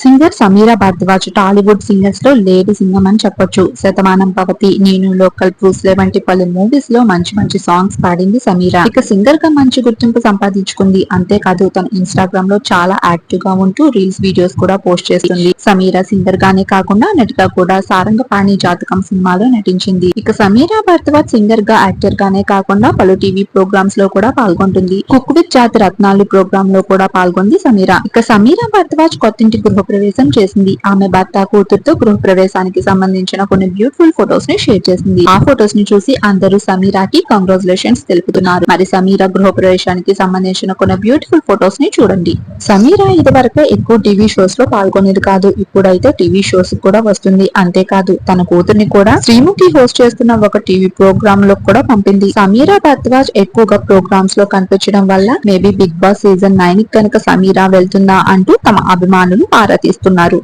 Singer Sameera Bharadwaj Tollywood సింగర్స్లో lady Singam అని చెప్పొచ్చు. శతమానం భవతి నేను లోకల్ ప్రూఫ్స్ వంటి పలు మూవీస్లో మంచి మంచి సాంగ్స్ పాడింది సమీరా. ఇక సింగర్గా మంచి గుర్తింపు సంపాదించుకుంది. అంతేకాదు తన ఇన్స్టాగ్రామ్లో చాలా యాక్టివ్గా ఉంటూ రీల్స్ వీడియోస్ కూడా పోస్ట్ చేస్తుంది. సమీరా సింగర్ గానే కాకుండా నటిగా కూడా సారంగపాణి జాతకం సినిమాలో నటించింది. ఇక సమీరా భారద్వాజ్ సింగర్గా యాక్టర్ గానే కాకుండా పలు టీవీ ప్రోగ్రామ్స్లో కూడా పాల్గొంటుంది. కుక్ విత్ జాతి రత్నాలు ప్రోగ్రామ్లో కూడా పాల్గొంది సమీరా. ఇక సమీరా భరద్వాజ్ కొత్తింటి గృహ ప్రవేశం చేసింది. ఆమె భర్త కూతురుతో గృహ ప్రవేశానికి సంబంధించిన కొన్ని బ్యూటిఫుల్ ఫొటోస్ని షేర్ చేసింది. ఆ ఫొటోస్ని చూసి అందరూ సమీరాకి కంగ్రాచులేషన్స్ తెలుపుతున్నారు. మరి సమీరా గృహ ప్రవేశానికి సంబంధించిన కొన్ని బ్యూటిఫుల్ ఫొటోస్ని చూడండి. సమీరా ఇదివరకే ఎక్కువ టీవీ షోస్లో పాల్గొనేది కాదు. ఇప్పుడైతే టీవీ షోస్ కూడా వస్తుంది. అంతేకాదు తన కూతుర్ని కూడా శ్రీముఖి హోస్ట్ చేస్తున్న ఒక టీవీ ప్రోగ్రామ్లో కూడా పంపింది. సమీరా భరద్వాజ్ ఎక్కువగా ప్రోగ్రామ్స్లో కనిపించడం వల్ల maybe Big Boss season nine కనుక సమీరా వెళ్తుందా అంటూ తమ అభిమానులు ఆరా తీస్తున్నారు.